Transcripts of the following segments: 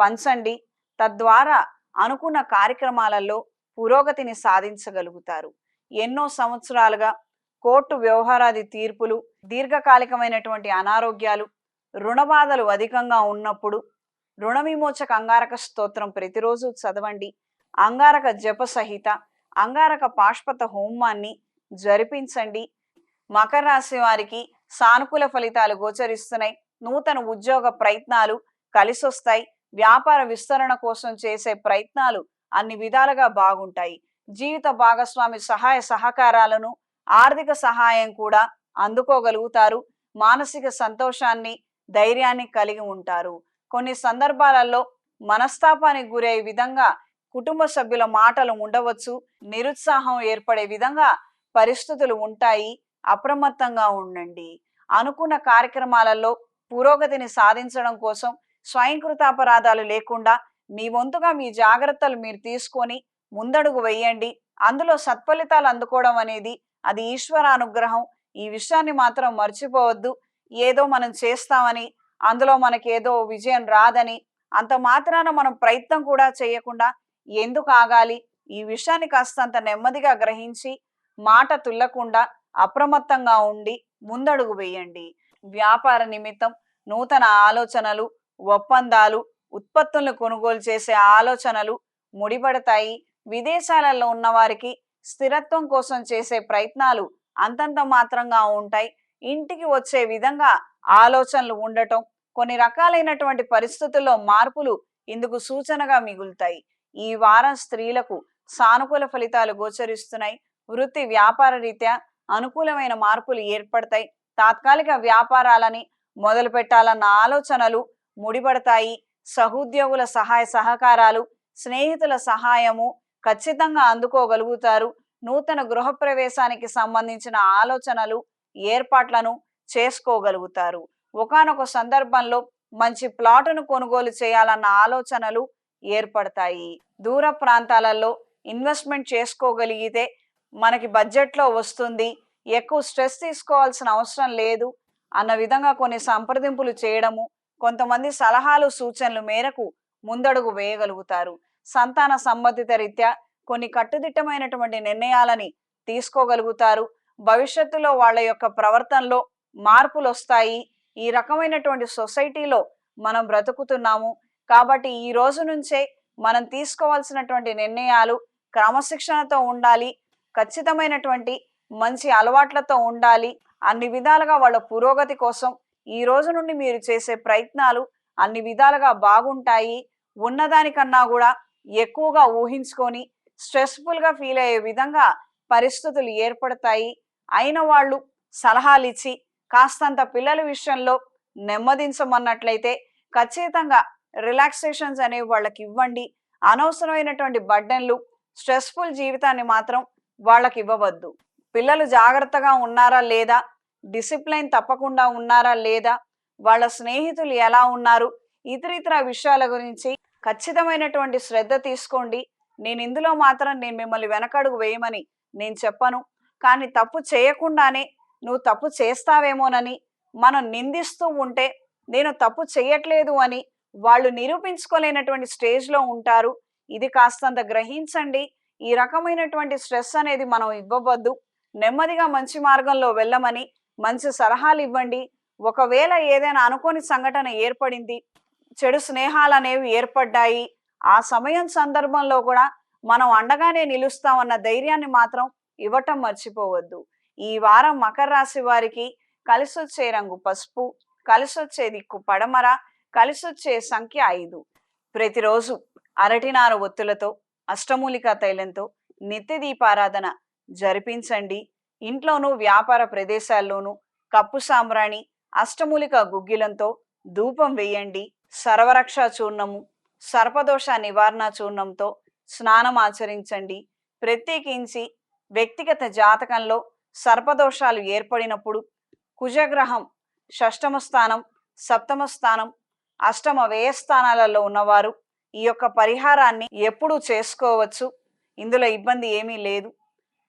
పంచండి. తద్వారా అనుకున్న కార్యక్రమాలలో పురోగతిని సాధించగలుగుతారు. ఎన్నో సంవత్సరాలుగా కోర్టు వ్యవహారాది తీర్పులు దీర్ఘకాలికమైనటువంటి అనారోగ్యాలు రుణబాధలు అధికంగా ఉన్నప్పుడు రుణ విమోచక అంగారక స్తోత్రం ప్రతిరోజు చదవండి. అంగారక జప సహిత అంగారక పాష్పత హోమాన్ని జరిపించండి. మకర రాశి వారికి సానుకూల ఫలితాలు గోచరిస్తున్నాయి. నూతన ఉద్యోగ ప్రయత్నాలు కలిసొస్తాయి. వ్యాపార విస్తరణ కోసం చేసే ప్రయత్నాలు అన్ని విధాలుగా బాగుంటాయి. జీవిత భాగస్వామి సహాయ సహకారాలను ఆర్థిక సహాయం కూడా అందుకోగలుగుతారు. మానసిక సంతోషాన్ని ధైర్యాన్ని కలిగి ఉంటారు. కొన్ని సందర్భాలలో మనస్తాపానికి గురయ్యే విధంగా కుటుంబ సభ్యుల మాటలు ఉండవచ్చు. నిరుత్సాహం ఏర్పడే విధంగా పరిస్థితులు ఉంటాయి. అప్రమత్తంగా ఉండండి. అనుకున్న కార్యక్రమాలలో పురోగతిని సాధించడం కోసం స్వయంకృతాపరాధాలు లేకుండా మీ వంతుగా మీ జాగ్రత్తలు మీరు తీసుకొని ముందడుగు వేయండి. అందులో సత్ఫలితాలు అందుకోవడం అనేది అది ఈశ్వర అనుగ్రహం ఈ విషయాన్ని మాత్రం మర్చిపోవద్దు. ఏదో మనం చేస్తామని అందులో మనకి ఏదో విజయం రాదని అంత మాత్రాన మనం ప్రయత్నం కూడా చేయకుండా ఎందుకు ఆగాలి? ఈ విషయాన్ని కాస్తంత నెమ్మదిగా గ్రహించి మాట తుల్లకుండా అప్రమత్తంగా ఉండి ముందడుగు వేయండి. వ్యాపార నిమిత్తం నూతన ఆలోచనలు ఒప్పందాలు ఉత్పత్తులను కొనుగోలు చేసే ఆలోచనలు ముడిపడతాయి. విదేశాలలో ఉన్నవారికి స్థిరత్వం కోసం చేసే ప్రయత్నాలు అంతంత మాత్రంగా ఉంటాయి. ఇంటికి వచ్చే విధంగా ఆలోచనలు ఉండటం కొన్ని రకాలైనటువంటి పరిస్థితుల్లో మార్పులు ఇందుకు సూచనగా మిగులుతాయి. ఈ వారం స్త్రీలకు సానుకూల ఫలితాలు గోచరిస్తున్నాయి. వృత్తి వ్యాపార రీత్యా అనుకూలమైన మార్పులు ఏర్పడతాయి. తాత్కాలిక వ్యాపారాలని మొదలు పెట్టాలన్న ఆలోచనలు ముడిపడతాయి. సహోద్యోగుల సహాయ సహకారాలు స్నేహితుల సహాయము ఖచ్చితంగా అందుకోగలుగుతారు. నూతన గృహప్రవేశానికి సంబంధించిన ఆలోచనలు ఏర్పాట్లను చేసుకోగలుగుతారు. ఒకానొక సందర్భంలో మంచి ప్లాటును కొనుగోలు చేయాలన్న ఆలోచనలు ఏర్పడతాయి. దూర ప్రాంతాలలో ఇన్వెస్ట్మెంట్ చేసుకోగలిగితే మనకి బడ్జెట్లో వస్తుంది. ఎక్కువ స్ట్రెస్ తీసుకోవాల్సిన అవసరం లేదు. అన్న విధంగా కొన్ని సంప్రదింపులు చేయడము కొంతమంది సలహాలు సూచనలు మేరకు ముందడుగు వేయగలుగుతారు. సంతాన సంబంధిత రీత్యా కొన్ని కట్టుదిట్టమైనటువంటి నిర్ణయాలని తీసుకోగలుగుతారు. భవిష్యత్తులో వాళ్ళ యొక్క ప్రవర్తనలో మార్పులు వస్తాయి ఈ రకమైనటువంటి సొసైటీలో మనం బ్రతుకుతున్నాము. కాబట్టి ఈ రోజు నుంచే మనం తీసుకోవాల్సినటువంటి నిర్ణయాలు క్రమశిక్షణతో ఉండాలి. ఖచ్చితమైనటువంటి మంచి అలవాట్లతో ఉండాలి. అన్ని విధాలుగా వాళ్ళ పురోగతి కోసం ఈ రోజు నుండి మీరు చేసే ప్రయత్నాలు అన్ని విధాలుగా బాగుంటాయి. ఉన్నదానికన్నా కూడా ఎక్కువగా ఊహించుకొని స్ట్రెస్ఫుల్గా ఫీల్ అయ్యే విధంగా పరిస్థితులు ఏర్పడతాయి. అయిన వాళ్ళు సలహాలు ఇచ్చి కాస్తంత పిల్లల విషయంలో నెమ్మదించమన్నట్లయితే ఖచ్చితంగా రిలాక్సేషన్స్ అనేవి వాళ్ళకి ఇవ్వండి. అనవసరమైనటువంటి బడ్డన్లు స్ట్రెస్ఫుల్ జీవితాన్ని మాత్రం వాళ్ళకి ఇవ్వవద్దు. పిల్లలు జాగ్రత్తగా ఉన్నారా లేదా డిసిప్లైన్ తప్పకుండా ఉన్నారా లేదా? వాళ్ళ స్నేహితులు ఎలా ఉన్నారు? ఇతరితర విషయాల గురించి ఖచ్చితమైనటువంటి శ్రద్ధ తీసుకోండి. నేను ఇందులో మాత్రం నేను మిమ్మల్ని వెనకడుగు వేయమని నేను చెప్పను. కానీ తప్పు చేయకుండానే నువ్వు తప్పు చేస్తావేమోనని మనం నిందిస్తూ ఉంటే నేను తప్పు చేయట్లేదు అని వాళ్ళు నిరూపించుకోలేనటువంటి స్టేజ్లో ఉంటారు. ఇది కాస్తంత గ్రహించండి. ఈ రకమైనటువంటి స్ట్రెస్ అనేది మనం ఇవ్వవద్దు. నెమ్మదిగా మంచి మార్గంలో వెళ్ళమని మంచి సలహాలు ఇవ్వండి. ఒకవేళ ఏదైనా అనుకోని సంఘటన ఏర్పడింది చెడు స్నేహాలు అనేవి ఏర్పడ్డాయి ఆ సమయం సందర్భంలో కూడా మనం అండగానే నిలుస్తామన్న ధైర్యాన్ని మాత్రం ఇవ్వటం మర్చిపోవద్దు. ఈ వారం మకర రాశి వారికి కలిసొచ్చే రంగు పసుపు కలిసొచ్చే దిక్కు పడమర కలిసొచ్చే సంఖ్య ఐదు. ప్రతిరోజు అరటినార ఒత్తులతో అష్టమూలిక తైలంతో నిత్య దీపారాధన జరిపించండి. ఇంట్లోనూ వ్యాపార ప్రదేశాల్లోనూ కప్పు సాంబ్రాణి అష్టమూలిక గుగ్గిలంతో ధూపం వేయండి. సర్వరక్ష చూర్ణము సర్పదోష నివారణ చూర్ణంతో స్నానం ఆచరించండి. ప్రత్యేకించి వ్యక్తిగత జాతకంలో సర్పదోషాలు ఏర్పడినప్పుడు కుజగ్రహం షష్టమ స్థానం సప్తమ స్థానం అష్టమ వ్యయ స్థానాలలో ఉన్నవారు ఈ యొక్క పరిహారాన్ని ఎప్పుడూ చేసుకోవచ్చు. ఇందులో ఇబ్బంది ఏమీ లేదు.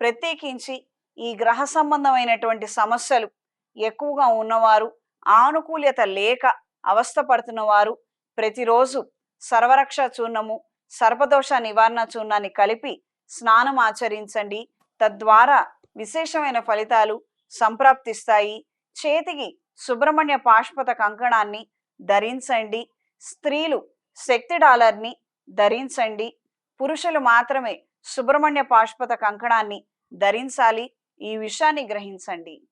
ప్రత్యేకించి ఈ గ్రహ సంబంధమైనటువంటి సమస్యలు ఎక్కువగా ఉన్నవారు ఆనుకూల్యత లేక అవస్థపడుతున్న వారు ప్రతిరోజు సర్వరక్ష చూర్ణము సర్పదోష నివారణ చూర్ణాన్ని కలిపి స్నానం ఆచరించండి. తద్వారా విశేషమైన ఫలితాలు సంప్రాప్తిస్తాయి. చేతికి సుబ్రహ్మణ్య పాష్పత కంకణాన్ని ధరించండి. స్త్రీలు శక్తి డాలర్ని ధరించండి. పురుషులు మాత్రమే సుబ్రహ్మణ్య పాష్పత కంకణాన్ని ధరించాలి. ఈ విషయాన్ని గ్రహించండి.